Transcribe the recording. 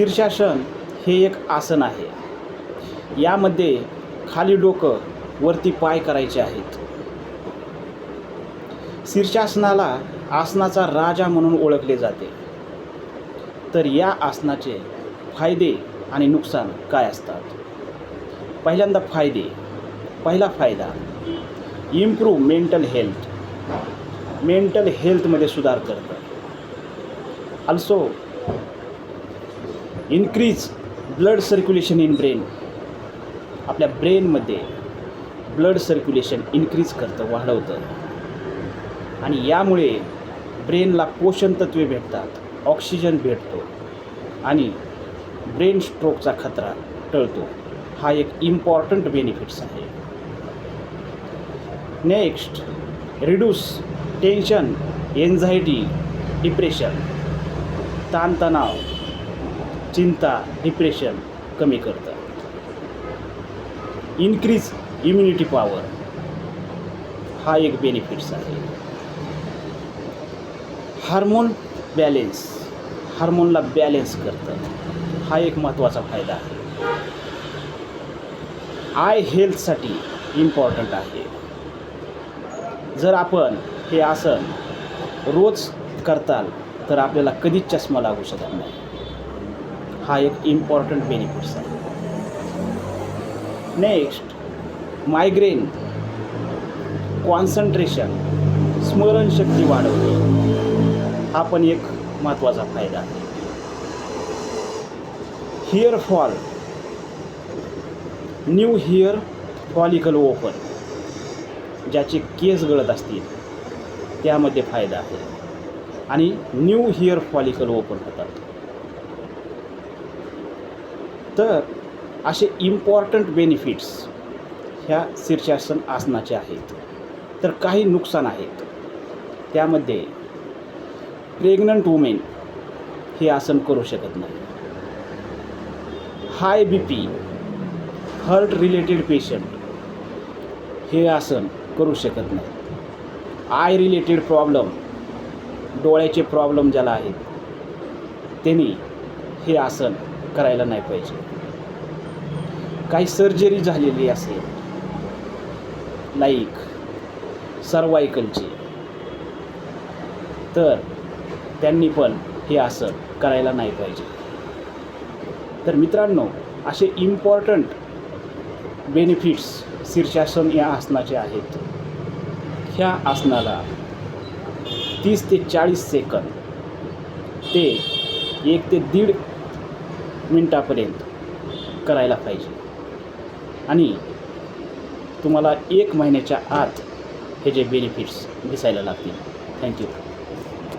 शीर्षासन हे एक आसन आहे. यामध्ये खाली डोकं वरती पाय करायचे आहेत. शीर्षासनाला आसनाचा राजा म्हणून ओळखले जाते. तर या आसनाचे फायदे आणि नुकसान काय असतात? पहिल्यांदा फायदे. पहिला फायदा इम्प्रूव्ह मेंटल हेल्थ मेंटल हेल्थमध्ये सुधार करतं. Also increase blood circulation in brain आपल्या ब्रेनमध्ये ब्लड सर्क्युलेशन इन्क्रीज करतं वाढवतं. आणि यामुळे ब्रेनला पोषण तत्वे भेटतात ऑक्सिजन भेटतो आणि ब्रेन स्ट्रोकचा खतरा टळतो. हा एक इम्पॉर्टंट बेनिफिट्स आहे. Next reduce tension anxiety depression ताणतणाव. चिंता डिप्रेशन कमी करतं. इन्क्रीज इम्युनिटी पॉवर हा एक बेनिफिट्स आहे. हार्मोन बॅलेन्स हार्मोनला बॅलेन्स करतं. हा एक महत्त्वाचा फायदा आहे. आय हेल्थसाठी इम्पॉर्टंट आहे. जर आपण हे आसन रोज करताल तर आपल्याला कधीच चष्मा लागू शकत नाही. हा एक इम्पॉर्टंट बेनिफिट्स आहे. नेक्स्ट मायग्रेन कॉन्सन्ट्रेशन स्मरणशक्ती वाढवणे. हा पण एक महत्त्वाचा फायदा आहे. Hair fall new hair follicle open ज्याचे केस गळत असतील त्यामध्ये फायदा आहे. आणि न्यू हिअर फॉलिकल ओपन होतात. तर असे इम्पॉर्टंट बेनिफिट्स ह्या शीर्षासन आसनाचे आहेत. तर काही नुकसान आहेत. त्यामध्ये प्रेग्नंट वुमेन हे आसन करू शकत नाही. High B P heart related patient हे आसन करू शकत नाही. आय रिलेटेड प्रॉब्लेम डोळ्याचे प्रॉब्लेम ज्याला आहेत त्यांनी हे आसन करायला नाही पाहिजे. काही सर्जरी झालेली असेल लाईक सर्वायकलची तर त्यांनी पण हे आसन करायला नाही पाहिजे. तर मित्रांनो असे इम्पॉर्टंट बेनिफिट्स शीर्षासन या आसनाचे आहेत. ह्या आसनाला तीस ते चाळीस सेकंद ते एक ते दीड मिनटापर्यंत करायला पाहिजे. आणि तुम्हाला एक महिन्याच्या आत हे जे बेनिफिट्स दिसायला लागतील. थँक्यू